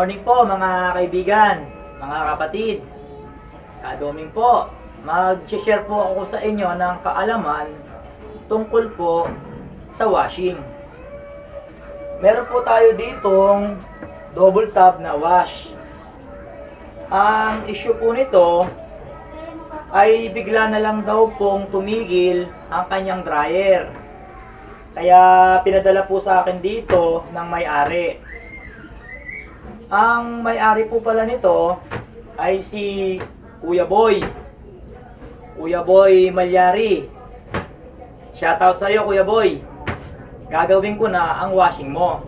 morning po mga kaibigan, mga kapatid. Kadoming po, mag-share po ako sa inyo ng kaalaman tungkol po sa washing. Meron po tayo ditong double tab na wash. Ang issue po nito ay bigla na lang daw pong tumigil ang kanyang dryer. Kaya pinadala po sa akin dito ng may-ari. Ang may-ari po pala nito ay si Kuya Boy. Kuya Boy Malyari. Shoutout sa iyo Kuya Boy. Gagawin ko na ang washing mo.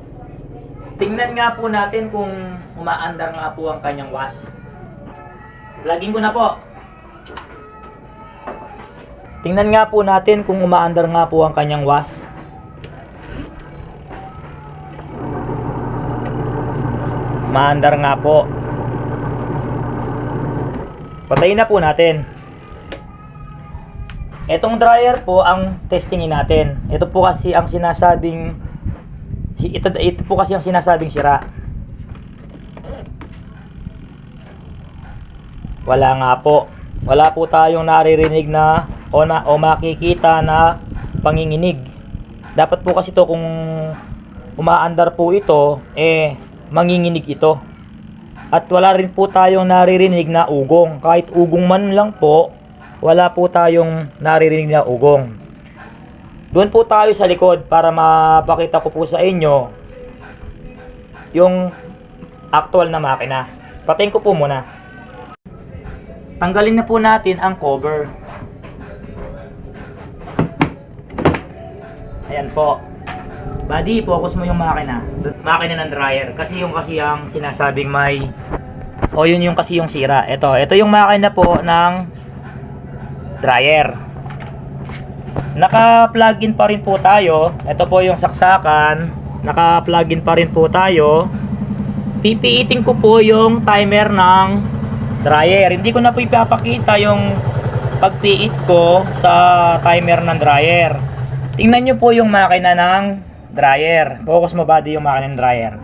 Tingnan nga po natin kung umaandar nga po ang kanyang wash. Laging ko na po. Tingnan nga po natin kung umaandar nga po ang kanyang wash. Maandar nga po. Patayin na po natin. Etong dryer po ang testingin natin. Ito po kasi ang sinasabing si- ito, ito po kasi ang sinasabing sira. Wala nga po. Wala po tayong naririnig na o, na, o makikita na panginginig. Dapat po kasi to kung umaandar po ito, eh manginginig ito. At wala rin po tayong naririnig na ugong. Kahit ugong man lang po, wala po tayong naririnig na ugong. Doon po tayo sa likod para mapakita ko po sa inyo yung actual na makina. Patayin ko po muna. Tanggalin na po natin ang cover. Ayan po. Buddy, focus mo yung makina. Makina ng dryer. Kasi yung kasi ang sinasabing may... O yun yung kasi yung sira. Ito, ito yung makina po ng dryer. Naka-plug in pa rin po tayo. Ito po yung saksakan. Naka-plug in pa rin po tayo. Pipiitin ko po yung timer ng dryer. Hindi ko na po ipapakita yung pagpiit ko sa timer ng dryer. Tingnan nyo po yung makina ng dryer. Focus mo body yung makina ng dryer.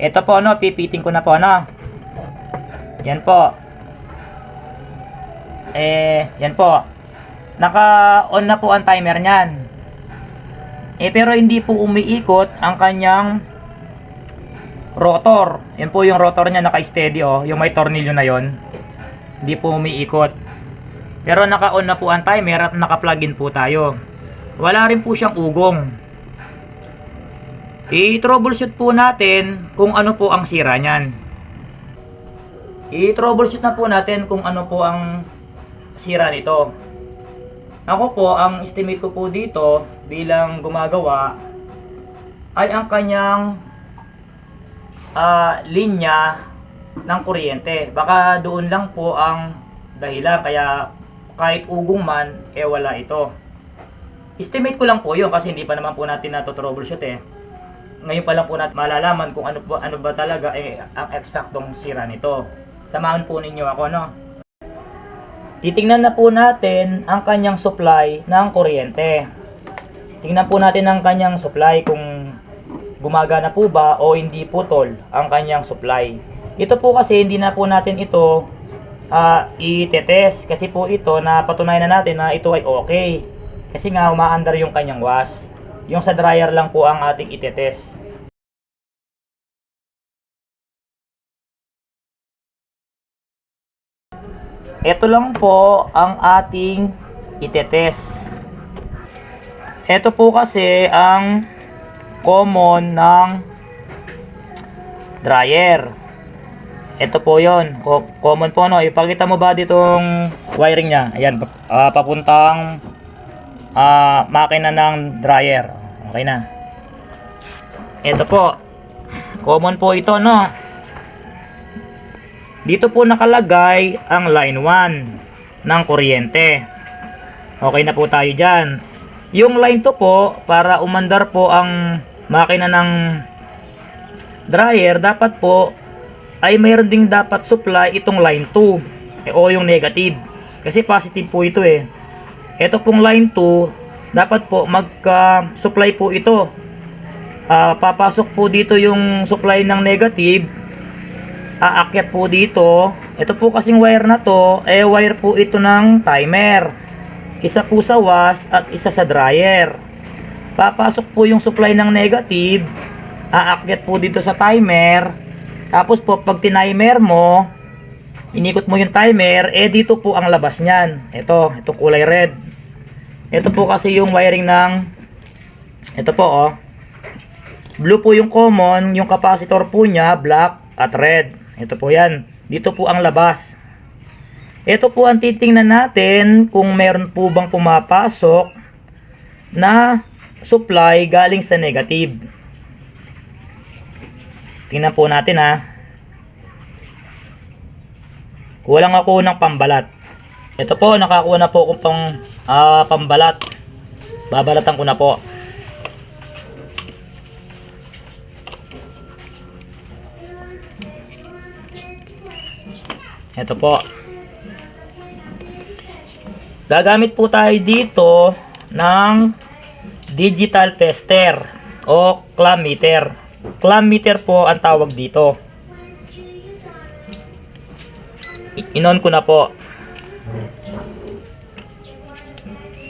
Ito po no, pipitin ko na po no. Yan po. Eh, yan po. Naka-on na po ang timer niyan. Eh pero hindi po umiikot ang kanyang rotor. Yan po yung rotor niya naka-steady oh, yung may tornilyo na yon. Hindi po umiikot. Pero naka-on na po ang timer at naka-plug in po tayo. Wala rin po siyang ugong. I-troubleshoot po natin kung ano po ang sira niyan. I-troubleshoot na po natin kung ano po ang sira nito. Ako po, ang estimate ko po dito bilang gumagawa ay ang kanyang ah, linya ng kuryente. Baka doon lang po ang dahilan kaya kahit ugong man, eh wala ito. Estimate ko lang po yun kasi hindi pa naman po natin na troubleshoot eh. Ngayon pa lang po natin malalaman kung ano, po, ano ba talaga eh, ang eksaktong sira nito. Samahan po ninyo ako no. Titingnan na po natin ang kanyang supply ng kuryente. Tingnan po natin ang kanyang supply kung gumagana po ba o hindi putol ang kanyang supply. Ito po kasi hindi na po natin ito ah, i-test kasi po ito na patunayan na natin na ito ay okay. Kasi nga umaandar yung kanyang wash. Yung sa dryer lang po ang ating itetest. Ito lang po ang ating itetest. Ito po kasi ang common ng dryer. Ito po yon Co- common po no. Ipakita mo ba ditong wiring niya? Ayan, ah, papuntang ah, makina ng dryer. Okay na. Ito po. Common po ito no. Dito po nakalagay ang line 1 ng kuryente. Okay na po tayo dyan. Yung line 2 po, para umandar po ang makina ng dryer, dapat po ay mayroon ding dapat supply itong line 2 eh, o yung negative. Kasi positive po ito eh. Ito pong line 2, dapat po magka-supply po ito. Ah, papasok po dito yung supply ng negative aakyat po dito. Ito po kasing wire na to, eh wire po ito ng timer. Isa po sa was at isa sa dryer. Papasok po yung supply ng negative, aakyat po dito sa timer. Tapos po pag tinimer mo, inikot mo yung timer, eh dito po ang labas niyan. Ito, itong kulay red. Ito po kasi yung wiring ng ito po oh. Blue po yung common, yung capacitor po niya black at red. Ito po 'yan. Dito po ang labas. Ito po ang titingnan natin kung meron po bang pumapasok na supply galing sa negative. Tingnan po natin ha. Kulang ako ng pambalat. Ito po, nakakuha na po akong pang ah, pambalat. Babalatan ko na po. Ito po. Gagamit po tayo dito ng digital tester o clam meter. Clam meter po ang tawag dito. I- Inon ko na po.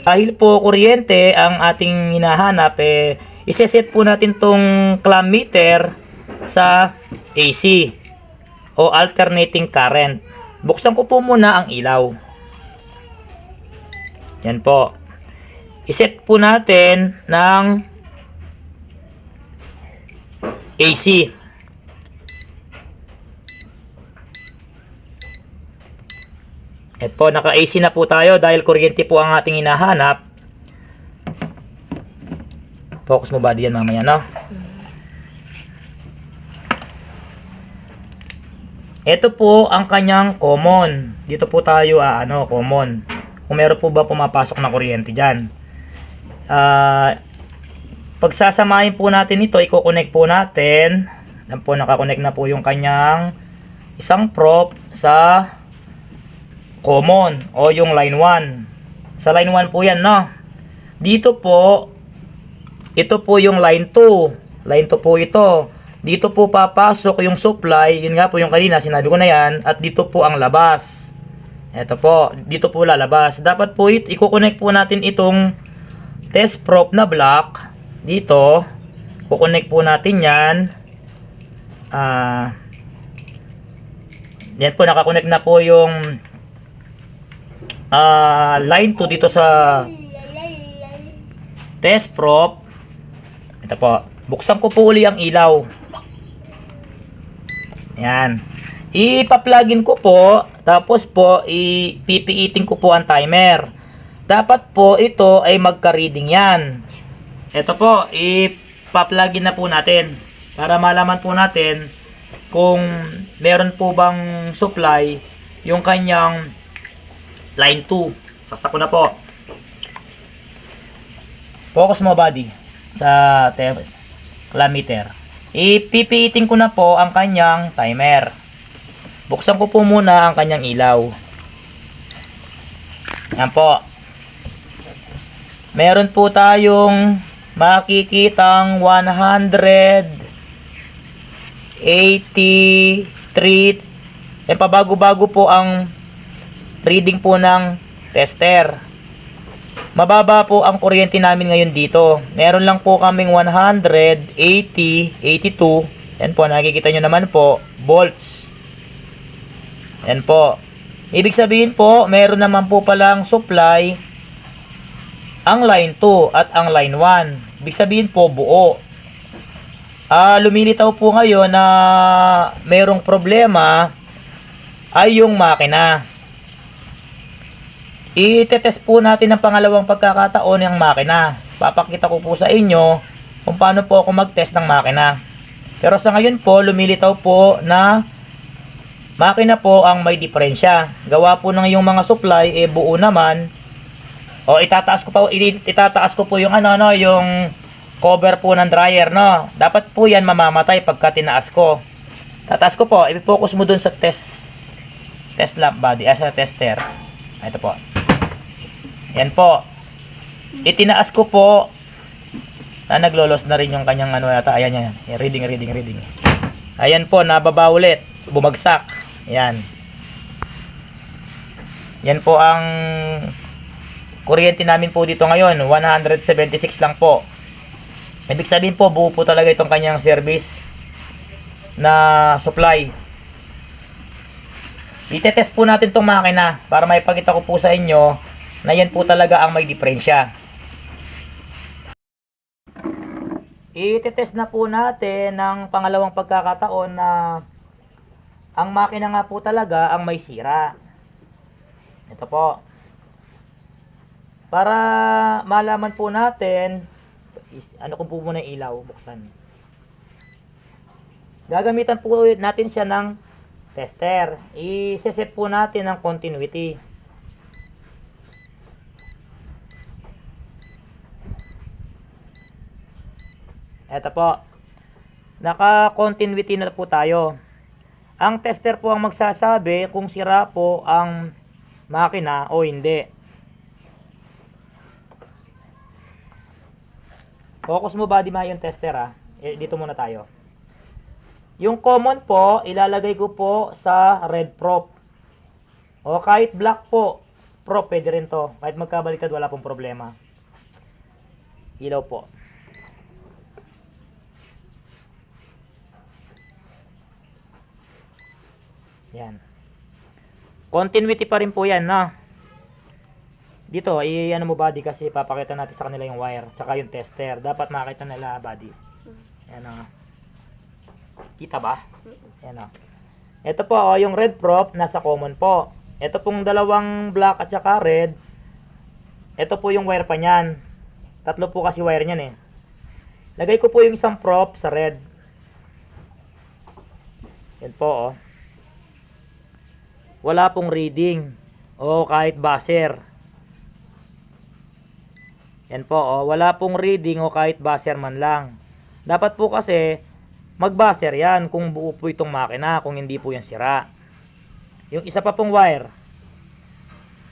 Dahil po kuryente ang ating hinahanap, eh, iseset po natin tong clam meter sa AC o alternating current. Buksan ko po muna ang ilaw. Yan po. Iset po natin ng AC. Et po, naka-AC na po tayo dahil kuryente po ang ating hinahanap. Focus mo ba diyan mamaya, no? Ito po ang kanyang common. Dito po tayo, ah, ano, common. Kung meron po ba pumapasok na kuryente dyan. Ah, pagsasamahin po natin ito, i-connect po natin. Yan po, nakakonect na po yung kanyang isang prop sa common o yung line 1. Sa line 1 po yan, no? Dito po, ito po yung line 2. Line 2 po ito. Dito po papasok yung supply, yun nga po yung kanina, sinabi ko na yan, at dito po ang labas. Ito po, dito po lalabas. Dapat po it, i-connect po natin itong test prop na block dito. Kukonect po natin yan. Ah, yan po, nakakonect na po yung ah line 2 dito sa test prop. Ito po. Buksan ko po uli ang ilaw. Yan. Ipa-plugin ko po, tapos po ipipiitin ko po ang timer. Dapat po ito ay magka-reading yan. Ito po, ipa-plugin na po natin para malaman po natin kung meron po bang supply yung kanyang line 2. Saksak ko na po. Focus mo body sa te- meter. Ipipiitin ko na po ang kanyang timer. Buksan ko po muna ang kanyang ilaw. Yan po. Meron po tayong makikitang 183 eh pabago-bago po ang reading po ng tester. Mababa po ang kuryente namin ngayon dito. Meron lang po kaming 180, 82. Yan po, nakikita nyo naman po, volts. Yan po. Ibig sabihin po, meron naman po palang supply ang line 2 at ang line 1. Ibig sabihin po, buo. Ah, lumilitaw po ngayon na merong problema ay yung makina. Itetest po natin ng pangalawang pagkakataon yung makina. Papakita ko po sa inyo kung paano po ako mag-test ng makina. Pero sa ngayon po, lumilitaw po na makina po ang may diferensya. Gawa po ng yung mga supply, eh buo naman. O itataas ko i- itataas ko po yung ano no, yung cover po ng dryer no. Dapat po 'yan mamamatay pagka tinaas ko. Tataas ko po, i-focus mo dun sa test test lamp body, as sa tester. Ah, Ito po. Yan po. Itinaas ko po na naglolos na rin yung kanyang ano yata. Ayan yan. Reading, reading, reading. Ayan po, nababa ulit. bumagsak. Yan. Yan po ang kuryente namin po dito ngayon. 176 lang po. Ibig sabihin po, buo po talaga itong kanyang service na supply. Itetest po natin itong makina para maipakita ko po sa inyo na yan po talaga ang may diferensya. Itetest na po natin ng pangalawang pagkakataon na ang makina nga po talaga ang may sira. Ito po. Para malaman po natin, ano kung po muna ilaw, buksan. Gagamitan po natin siya ng tester. I-set po natin ng continuity. Ito po. Naka-continuity na po tayo. Ang tester po ang magsasabi kung sira po ang makina o hindi. Focus mo body ma yung tester ah. Eh, dito muna tayo. Yung common po, ilalagay ko po sa red prop. O kahit black po, prop pwede rin to. Kahit magkabaliktad wala pong problema. Ilaw po. Yan. Continuity pa rin po yan, no? Dito, i-ano mo body kasi papakita natin sa kanila yung wire, tsaka yung tester. Dapat makita nila body. Yan o. Kita ba? Yan o. Ito po, oh, yung red prop, nasa common po. Ito pong dalawang black at saka red, ito po yung wire pa niyan. Tatlo po kasi wire niyan eh. Lagay ko po yung isang prop sa red. Yan po, oh wala pong reading o kahit buzzer. Yan po, oh, wala pong reading o kahit buzzer man lang. Dapat po kasi mag-buzzer yan kung buo po itong makina, kung hindi po yan sira. Yung isa pa pong wire.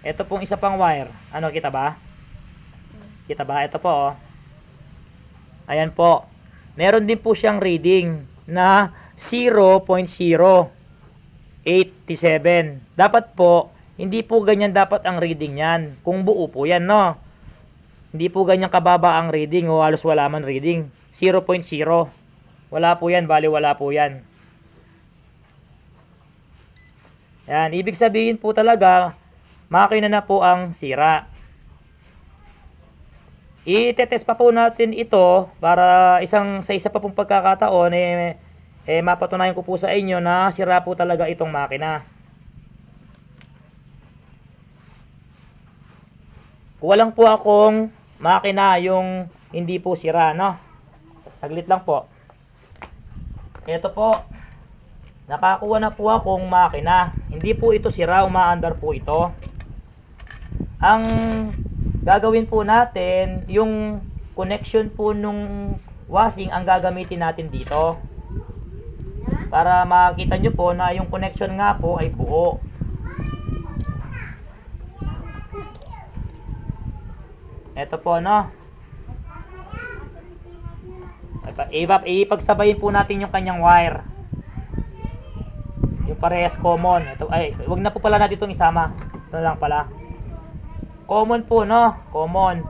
Ito pong isa pang wire. Ano, kita ba? Kita ba? Ito po, oh. Ayan po. Meron din po siyang reading na 0.0. 87. Dapat po, hindi po ganyan dapat ang reading niyan. Kung buo po yan, no? Hindi po ganyan kababa ang reading o halos wala man reading. 0.0. Wala po yan, bali wala po yan. Yan, ibig sabihin po talaga, makina na po ang sira. Itetest pa po natin ito para isang sa isa pa pong pagkakataon eh eh mapatunayan ko po sa inyo na sira po talaga itong makina. Walang po akong makina yung hindi po sira, no? Saglit lang po. Ito po. Nakakuha na po akong makina. Hindi po ito sira, umaandar po ito. Ang gagawin po natin, yung connection po nung washing ang gagamitin natin dito para makita nyo po na yung connection nga po ay buo. Ito po no. Ipag ipagsabayin po natin yung kanyang wire. Yung parehas common. Ito ay wag na po pala natin itong isama. Ito lang pala. Common po no, common.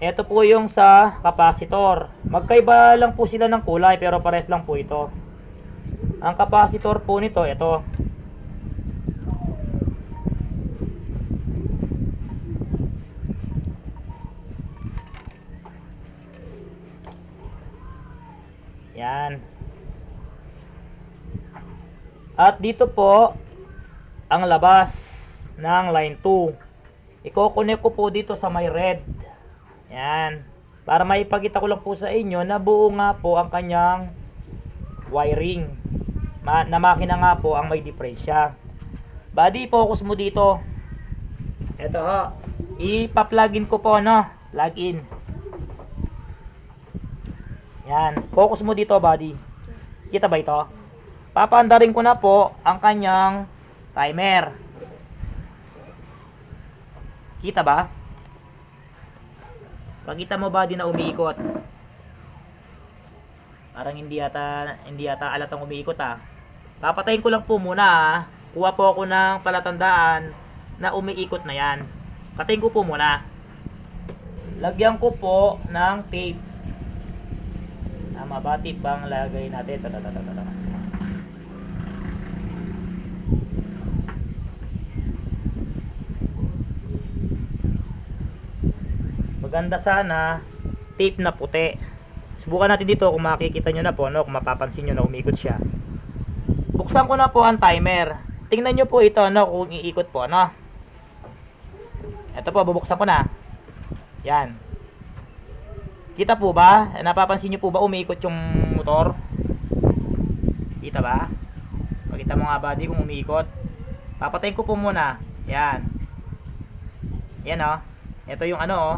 Ito po yung sa capacitor. Magkaiba lang po sila ng kulay pero pares lang po ito. Ang capacitor po nito, ito. Yan. At dito po ang labas ng line 2. Iko-connect ko po dito sa may red. Yan. Para maipakita ko lang po sa inyo na buo nga po ang kanyang wiring. Ma na makina nga po ang may diferensya. Body, focus mo dito. Ito ho. Ipa-plugin ko po, no? Plug in. Yan. Focus mo dito, body. Kita ba ito? Papaandarin ko na po ang kanyang timer. Kita ba? Pakita mo body na umiikot. Parang hindi ata hindi ata alatang umiikot ah. Papatayin ko lang po muna ah. Kuha po ako ng palatandaan na umiikot na yan. Patayin ko po muna. Lagyan ko po ng tape. Tama ba? Tape bang lagay natin? Ito, ito, ito, ito, ito. Maganda sana tape na puti. Subukan natin dito kung makikita nyo na po, no? kung mapapansin nyo na umikot siya. Buksan ko na po ang timer. Tingnan nyo po ito no, kung iikot po. No? Ito po, bubuksan ko na. Yan. Kita po ba? Napapansin nyo po ba umiikot yung motor? Kita ba? Pakita mo nga buddy kung umiikot. Papatayin ko po muna. Yan. Yan oh. Ito yung ano oh.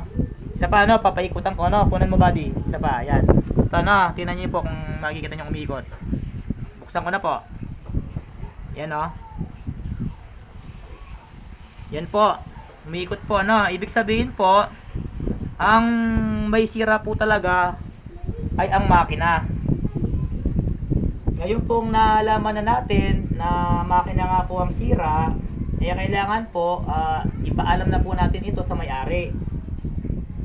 Isa pa ano, papaikutan ko ano, kunan mo buddy. Isa pa, yan. Ito ano, tingnan niyo po kung makikita niyo umiikot. Buksan ko na po. Yan oh. Yan po. Umiikot po ano, ibig sabihin po ang may sira po talaga ay ang makina. Ngayon pong nalaman na natin na makina nga po ang sira, kaya kailangan po ah, ipaalam na po natin ito sa may-ari.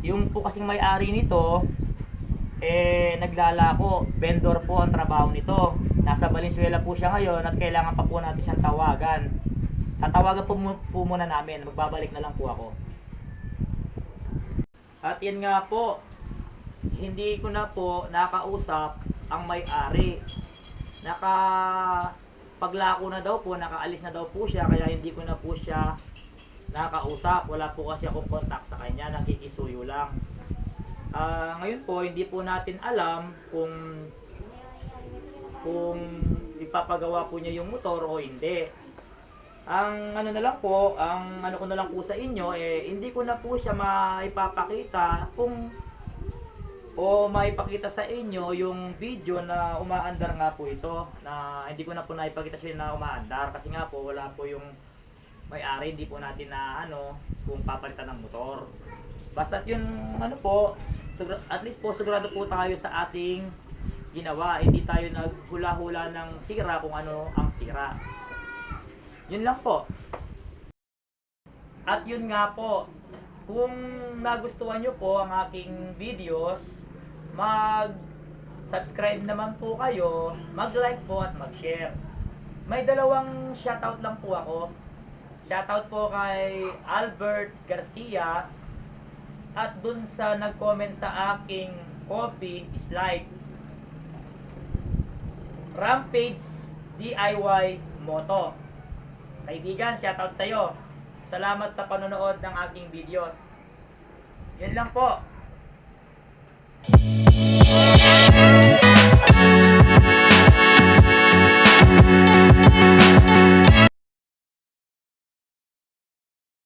Yung po kasing may-ari nito, eh naglalako, vendor po ang trabaho nito. Nasa Valenzuela po siya ngayon at kailangan pa po natin siyang tawagan. Tatawagan po, po muna namin, magbabalik na lang po ako. At yan nga po, hindi ko na po nakausap ang may-ari. Naka paglako na daw po, nakaalis na daw po siya kaya hindi ko na po siya nakausap. Wala po kasi akong contact sa kanya, nakikisuyo lang. Ah, ngayon po, hindi po natin alam kung kung ipapagawa po niya yung motor o hindi. Ang ano na lang po, ang ano ko na lang po sa inyo, eh, hindi ko na po siya maipapakita kung o maipakita sa inyo yung video na umaandar nga po ito na hindi ko na po naipakita sa inyo na umaandar kasi nga po wala po yung may-ari hindi po natin na ano kung papalitan ng motor basta yun ano po at least po sigurado po tayo sa ating ginawa hindi tayo naghula-hula ng sira kung ano ang sira yun lang po at yun nga po, kung nagustuhan nyo po ang aking videos, mag-subscribe naman po kayo, mag-like po at mag-share. May dalawang shoutout lang po ako. Shoutout po kay Albert Garcia at dun sa nag-comment sa aking copy is like Rampage DIY Moto. Kaibigan, shoutout sa'yo. Salamat sa panonood ng aking videos. Yun lang po.